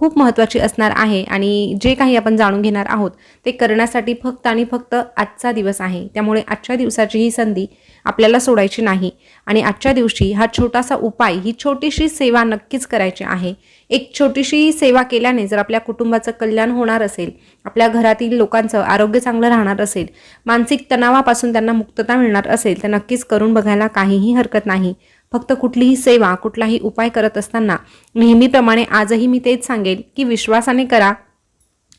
खूप महत्त्वाची असणार आहे आणि जे काही आपण जाणून घेणार आहोत ते करण्यासाठी फक्त आणि फक्त आजचा दिवस आहे. त्यामुळे आजच्या दिवसाची ही संधी आपल्याला सोडायची नाही आणि आजच्या दिवशी हा छोटासा उपाय ही छोटीशी सेवा नक्कीच करायची आहे. एक छोटीशी सेवा केल्याने जर आपल्या कुटुंबाचं कल्याण होणार असेल आपल्या घरातील लोकांचं आरोग्य चांगलं राहणार असेल मानसिक तणावापासून त्यांना मुक्तता मिळणार असेल तर नक्कीच करून बघायला काहीही हरकत नाही. फक्त कुठलीही सेवा कुठलाही उपाय करत असताना नेहमीप्रमाणे आजही मी तेच सांगेन की विश्वासाने करा.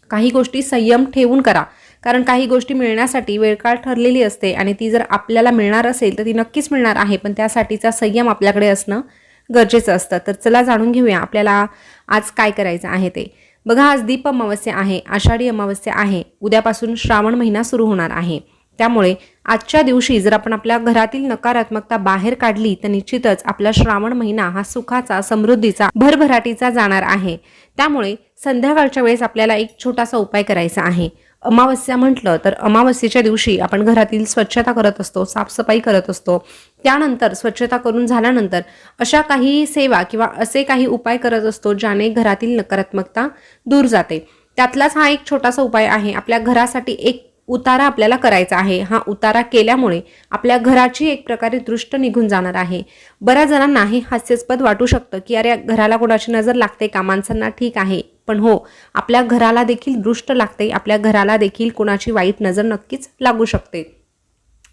काही गोष्टी संयम ठेवून करा. कारण काही गोष्टी मिळण्यासाठी वेळकाळ ठरलेली असते आणि ती जर आपल्याला मिळणार असेल तर ती नक्कीच मिळणार आहे पण त्यासाठीचा संयम आपल्याकडे असणं गरजेचं असतं. तर चला जाणून घेऊया आपल्याला आज काय करायचं आहे ते. बघा आज दीप अमावस्या आहे आषाढी अमावस्या आहे. उद्यापासून श्रावण महिना सुरू होणार आहे. त्यामुळे आजच्या दिवशी जर आपण आपल्या घरातील नकारात्मकता बाहेर काढली तर निश्चितच आपला श्रावण महिना हा सुखाचा समृद्धीचा भरभराटीचा जाणार आहे. त्यामुळे संध्याकाळच्या वेळेस आपल्याला एक छोटासा उपाय करायचा आहे. अमावस्या म्हटलं तर अमावस्येच्या दिवशी आपण घरातील स्वच्छता करत असतो साफसफाई करत असतो. त्यानंतर स्वच्छता करून झाल्यानंतर अशा काही सेवा किंवा असे काही उपाय करत असतो ज्याने घरातील नकारात्मकता दूर जाते. त्यातलाच हा एक छोटासा उपाय आहे. आपल्या घरासाठी एक उतारा आपल्याला करायचा आहे. हा उतारा केल्यामुळे आपल्या घराची एक प्रकारे दृष्ट निघून जाणार आहे. बऱ्याच जणांना हे हास्यास्पद वाटू शकतं की अरे घराला कोणाची नजर लागते का? माणसांना ठीक आहे. पण हो आपल्या घराला देखील दृष्ट लागते. आपल्या घराला देखील कोणाची वाईट नजर नक्कीच लागू शकते.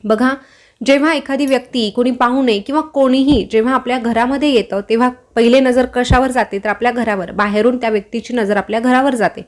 बघा जेव्हा एखादी व्यक्ती कोणी पाहुणे किंवा कोणीही जेव्हा आपल्या घरामध्ये येतं तेव्हा पहिले नजर कशावर जाते? तर आपल्या घरावर बाहेरून त्या व्यक्तीची नजर आपल्या घरावर जाते.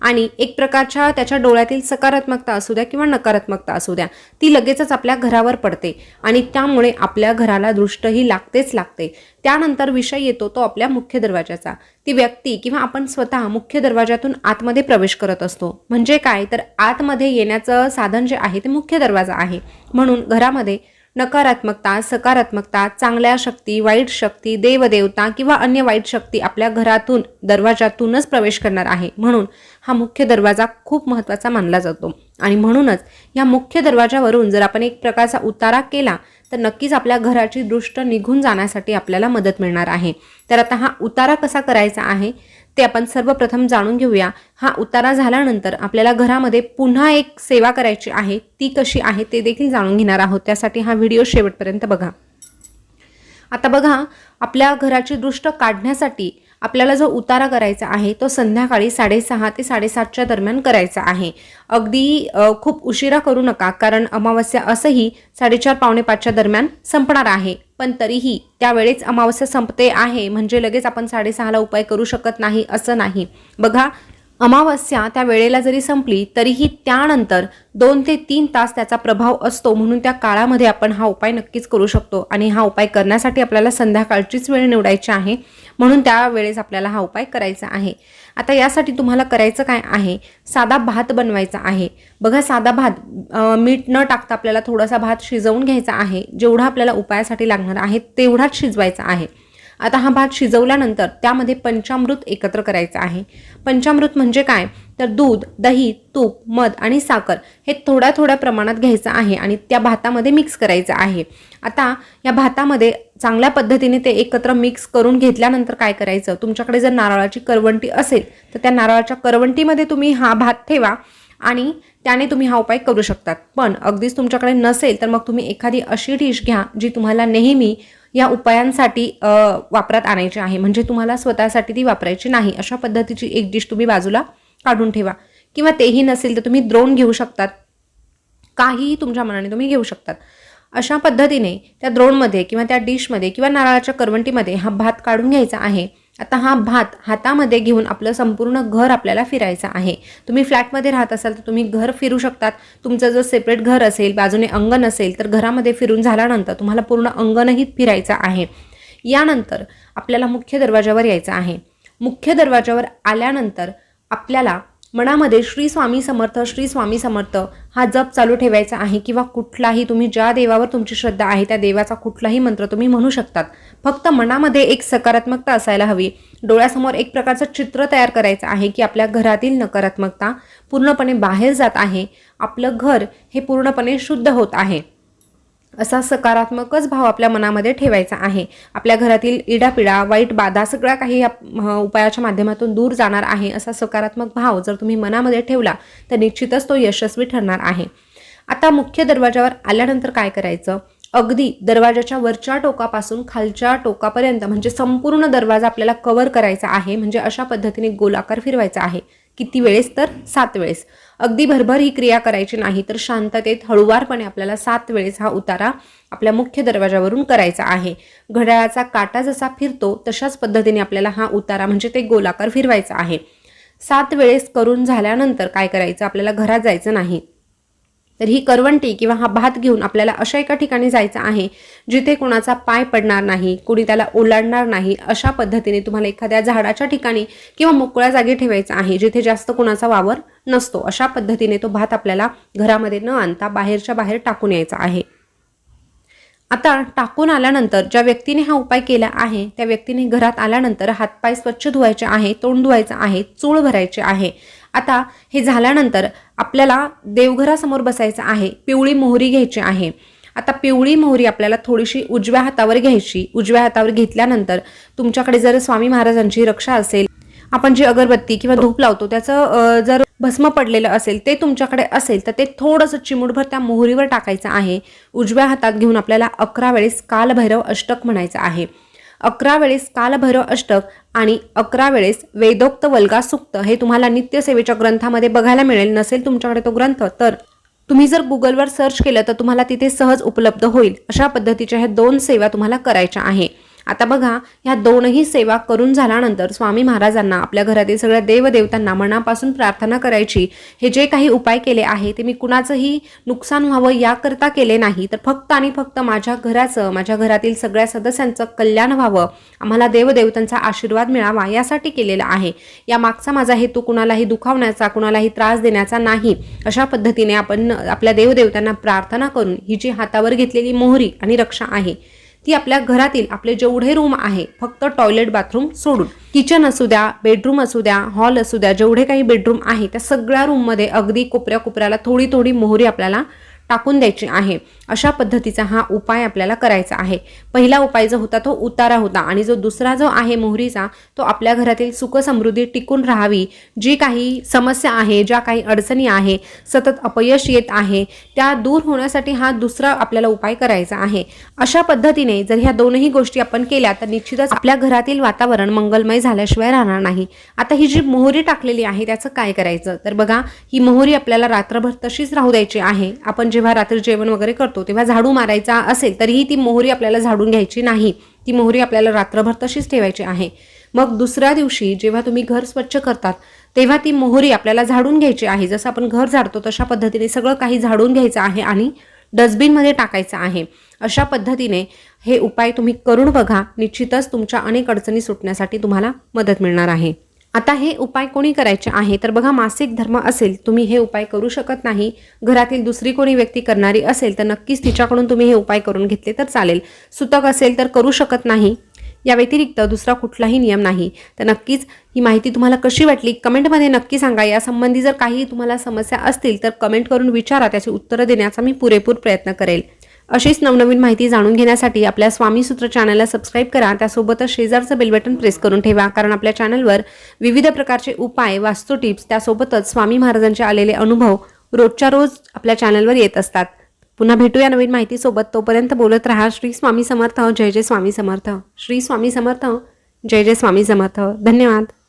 आणि एक प्रकारच्या त्याच्या डोळ्यातील सकारात्मकता असू द्या किंवा नकारात्मकता असू द्या ती लगेचच आपल्या घरावर पडते आणि त्यामुळे आपल्या घराला दृष्टही लागतेच लागते. त्यानंतर विषय येतो तो आपल्या मुख्य दरवाजाचा ती व्यक्ती किंवा आपण स्वतः मुख्य दरवाजातून आतमध्ये प्रवेश करत असतो. म्हणजे काय? तर आतमध्ये येण्याचं साधन जे आहे ते मुख्य दरवाजा आहे. म्हणून घरामध्ये नकारात्मकता सकारात्मकता चांगल्या शक्ती वाईट शक्ती देवदेवता किंवा अन्य वाईट शक्ती आपल्या घरातून दरवाजातूनच प्रवेश करणार आहे. म्हणून हा मुख्य दरवाजा खूप महत्त्वाचा मानला जातो. आणि म्हणूनच या मुख्य दरवाजावरून जर आपण एक प्रकारचा उतारा केला तर नक्कीच आपल्या घराची दृष्ट निघून जाण्यासाठी आपल्याला मदत मिळणार आहे. तर आता हा उतारा कसा करायचा आहे ते आपण सर्वप्रथम जाणून घेऊया. हा उतारा झाल्यानंतर आपल्याला घरामध्ये पुन्हा एक सेवा करायची आहे. ती कशी आहे ते देखील जाणून घेणार आहोत. त्यासाठी हा व्हिडिओ शेवटपर्यंत बघा. आता बघा आपल्या घराची दृष्ट काढण्यासाठी आपल्याला जो उतारा करायचा आहे तो संध्याकाळी साडेसहा ते साडेसातच्या दरम्यान करायचा आहे. अगदी खूप उशिरा करू नका कारण अमावस्या असंही साडेचार पावणे पाचच्या दरम्यान संपणार आहे. पण तरीही त्यावेळेस अमावस्या संपते आहे म्हणजे लगेच आपण साडेसहाला उपाय करू शकत नाही असं नाही. बघा अमावस्या त्या वेळेला जरी संपली तरीही त्यानंतर दोन ते तीन तास त्याचा प्रभाव असतो म्हणून त्या काळामध्ये आपण हा उपाय नक्कीच करू शकतो. आणि हा उपाय करण्यासाठी आपल्याला संध्याकाळचीच वेळ निवडायची आहे म्हणून त्या वेळेस आपल्याला हा उपाय करायचा आहे. आता यासाठी तुम्हाला करायचं काय आहे? साधा भात बनवायचा आहे. बघा साधा भात मीठ न टाकता आपल्याला थोडासा भात शिजवून घ्यायचा आहे. जेवढा आपल्याला उपायासाठी लागणार आहे तेवढाच शिजवायचा आहे. आता हा भात शिजवल्यानंतर त्यामध्ये पंचामृत एकत्र करायचं आहे. पंचामृत म्हणजे काय? तर दूध दही तूप मध आणि साखर हे थोड्या थोड्या प्रमाणात घ्यायचं आहे आणि त्या भातामध्ये मिक्स करायचं आहे. आता या भातामध्ये चांगल्या पद्धतीने ते एकत्र मिक्स करून घेतल्यानंतर काय करायचं? तुमच्याकडे जर नारळाची करवंटी असेल तर त्या नारळाच्या करवंटीमध्ये तुम्ही हा भात ठेवा. आणि त्याने तुम्ही हा उपाय करू शकतात. पण अगदीच तुमच्याकडे नसेल तर मग तुम्ही एखादी अशी डिश घ्या जी तुम्हाला नेहमी या उपायांसाठी वापरात आणायची आहे. म्हणजे तुम्हाला स्वतःसाठी ती वापरायची नाही. अशा पद्धतीची एक डिश तुम्ही बाजूला काढून ठेवा. किंवा तेही नसेल तर तुम्ही द्रोण घेऊ शकतात. काहीही तुमच्या मनाने तुम्ही घेऊ शकतात. अशा पद्धतीने त्या द्रोणमध्ये किंवा त्या डिशमध्ये किंवा नारळाच्या करवंटीमध्ये हा भात काढून घ्यायचा आहे. आता हा भात हातामध्ये घेऊन आपलं संपूर्ण घर आपल्याला फिरायचं आहे. तुम्ही फ्लॅटमध्ये राहत असाल तर तुम्ही घर फिरू शकतात. तुमचं जर सेपरेट घर असेल बाजूने अंगण असेल तर घरामध्ये फिरून झाल्यानंतर तुम्हाला पूर्ण अंगणही फिरायचं आहे. यानंतर आपल्याला मुख्य दरवाजावर यायचं आहे. मुख्य दरवाजावर आल्यानंतर आपल्याला मनामध्ये श्री स्वामी समर्थ श्री स्वामी समर्थ हा जप चालू ठेवायचा आहे किंवा कुठलाही तुम्ही ज्या देवावर तुमची श्रद्धा आहे त्या देवाचा कुठलाही मंत्र तुम्ही म्हणू शकतात. फक्त मनामध्ये एक सकारात्मकता असायला हवी. डोळ्यासमोर एक प्रकारचं चित्र तयार करायचं आहे की आपल्या घरातील नकारात्मकता पूर्णपणे बाहेर जात आहे. आपलं घर हे पूर्णपणे शुद्ध होत आहे. असा सकारात्मकच भाव आपल्या मनामध्ये ठेवायचा आहे. आपल्या घरातील इडापिडा वाईट बाधा सगळ्या काही या उपायाच्या माध्यमातून दूर जाणार आहे असा सकारात्मक भाव जर तुम्ही मनामध्ये ठेवला तर निश्चितच तो यशस्वी ठरणार आहे. आता मुख्य दरवाजावर आल्यानंतर काय करायचं? अगदी दरवाजाच्या वरच्या टोकापासून खालच्या टोकापर्यंत म्हणजे संपूर्ण दरवाजा आपल्याला कव्हर करायचा आहे म्हणजे अशा पद्धतीने गोलाकार फिरवायचा आहे. किती वेळेस तर सात वेळेस. अगदी भरभर ही क्रिया करायची नाही तर शांततेत हळुवारपणे आपल्याला सात वेळेस हा उतारा आपल्या मुख्य दरवाजावरून करायचा आहे. घड्याळाचा काटा जसा फिरतो तशाच पद्धतीने आपल्याला हा उतारा म्हणजे ते गोलाकार फिरवायचा आहे. सात वेळेस करून झाल्यानंतर काय करायचं? आपल्याला घरात जायचं नाही. तर ही करवंटी किंवा हा भात घेऊन आपल्याला अशा एका ठिकाणी जायचं आहे जिथे कोणाचा पाय पडणार नाही कुणी त्याला ओलांडणार नाही अशा पद्धतीने तुम्हाला एखाद्या झाडाच्या ठिकाणी किंवा मोकळ्या जागी ठेवायचा आहे जिथे जास्त कुणाचा वावर नसतो. अशा पद्धतीने तो भात आपल्याला घरामध्ये न आणता बाहेरच्या बाहेर टाकून यायचा आहे. आता टाकून आल्यानंतर ज्या व्यक्तीने हा उपाय केला आहे त्या व्यक्तीने घरात आल्यानंतर हातपाय स्वच्छ धुवायचे आहे तोंड धुवायचं आहे चूळ भरायचे आहे. आता हे झाल्यानंतर आपल्याला देवघरासमोर बसायचं आहे पिवळी मोहरी घ्यायची आहे. आता पिवळी मोहरी आपल्याला थोडीशी उजव्या हातावर घ्यायची. उजव्या हातावर घेतल्यानंतर तुमच्याकडे जर स्वामी महाराजांची रक्षा असेल आपण जी अगरबत्ती किंवा धूप लावतो त्याचं जर भस्म पडलेलं असेल ते तुमच्याकडे असेल तर ते थोडंसं चिमुटभर त्या मोहरीवर टाकायचं आहे. उजव्या हातात घेऊन आपल्याला अकरा वेळेस कालभैरव अष्टक म्हणायचं आहे. अकरा वेळेस कालभैरव अष्टक आणि अकरा वेळेस वेदोक्त वल्गा सुक्त हे तुम्हाला नित्यसेवेच्या ग्रंथामध्ये बघायला मिळेल. नसेल तुमच्याकडे तो ग्रंथ तर तुम्ही जर गुगलवर सर्च केलं तर तुम्हाला तिथे सहज उपलब्ध होईल. अशा पद्धतीच्या ह्या दोन सेवा तुम्हाला करायच्या आहे. आता बघा ह्या दोनही सेवा करून झाल्यानंतर स्वामी महाराजांना आपल्या घरातील सगळ्या देवदेवतांना मनापासून प्रार्थना करायची. हे जे काही उपाय केले आहे ते मी कुणाचंही नुकसान व्हावं याकरता केले नाही. तर फक्त आणि फक्त माझ्या घराचं माझ्या घरातील सगळ्या सदस्यांचं कल्याण व्हावं. आम्हाला देवदेवतांचा आशीर्वाद मिळावा यासाठी केलेला आहे. या मागचा माझा हेतू कुणालाही दुखावण्याचा कुणालाही त्रास देण्याचा नाही. अशा पद्धतीने आपण आपल्या देवदेवतांना प्रार्थना करून ही जी हातावर घेतलेली मोहरी आणि रक्षा आहे ती आपल्या घरातील आपले जेवढे रूम आहे फक्त टॉयलेट बाथरूम सोडून. किचन असू द्या बेडरूम असू द्या हॉल असू द्या जेवढे काही बेडरूम आहे त्या सगळ्या रूममध्ये अगदी कोपऱ्या कोपऱ्याला थोडी थोडी मोहरी आपल्याला टाकून द्यायची आहे. अशा पद्धतीचा हा उपाय आपल्याला करायचा आहे. पहिला उपाय जो होता तो उतारा होता आणि जो दुसरा जो आहे मोहरीचा तो आपल्या घरातील सुखसमृद्धी टिकून राहावी. जी काही समस्या आहे ज्या काही अडचणी आहे सतत अपयश येत आहे त्या दूर होण्यासाठी हा दुसरा आपल्याला उपाय करायचा आहे. अशा पद्धतीने जर ह्या दोनही गोष्टी आपण केल्या तर निश्चितच आपल्या घरातील वातावरण मंगलमय झाल्याशिवाय राहणार नाही. आता ही जी मोहरी टाकलेली आहे त्याचं काय करायचं? तर बघा ही मोहरी आपल्याला रात्रभर तशीच राहू द्यायची आहे. आपण जेव्हा रात्री जेवण वगैरे करतो करतो तेव्हा झाडू मारायचा असेल तरीही ती मोहरी आपल्याला झाडून घ्यायची नाही. ती मोहरी आपल्याला रात्रभर तशीच ठेवायची आहे. मग दुसऱ्या दिवशी जेव्हा तुम्ही घर स्वच्छ करतात तेव्हा ती मोहरी आपल्याला झाडून घ्यायची आहे. जसं आपण घर झाडतो तशा पद्धतीने सगळं काही झाडून घ्यायचं आहे आणि डस्टबिनमध्ये टाकायचं आहे. अशा पद्धतीने हे उपाय तुम्ही करून बघा. निश्चितच तुमच्या अनेक अडचणी सुटण्यासाठी तुम्हाला मदत मिळणार आहे. आता हे उपाय कोणी करायचे आहे? तर बघा मासिक धर्म असेल तुम्ही हे उपाय करू शकत नाही. घरातील दुसरी कोणी व्यक्ती करणारी असेल तर नक्कीच तिच्याकडून तुम्ही हे उपाय करून घेतले तर चालेल. सुतक असेल तर करू शकत नाही. या व्यतिरिक्त दुसरा कुठलाही नियम नाही. तर नक्कीच ही माहिती तुम्हाला कशी वाटली? कमेंटमध्ये नक्की सांगा. यासंबंधी जर काही तुम्हाला समस्या असतील तर कमेंट करून विचारा. त्याची उत्तरं देण्याचा मी पुरेपूर प्रयत्न करेल. अशीच नवनवीन माहिती जाणून घेण्यासाठी आपल्या स्वामी सूत्र चॅनलला सबस्क्राईब करा. त्यासोबतच शेजारचं बेल बटन प्रेस करून ठेवा कारण आपल्या चॅनलवर विविध प्रकारचे उपाय वास्तू टिप्स त्यासोबतच स्वामी महाराजांचे आलेले अनुभव रोजच्या रोज आपल्या चॅनलवर येत असतात. पुन्हा भेटूया नवीन माहितीसोबत. तोपर्यंत बोलत राहा. श्री स्वामी समर्थ. जय जय स्वामी समर्थ. श्री स्वामी समर्थ. जय जय स्वामी समर्थ. धन्यवाद.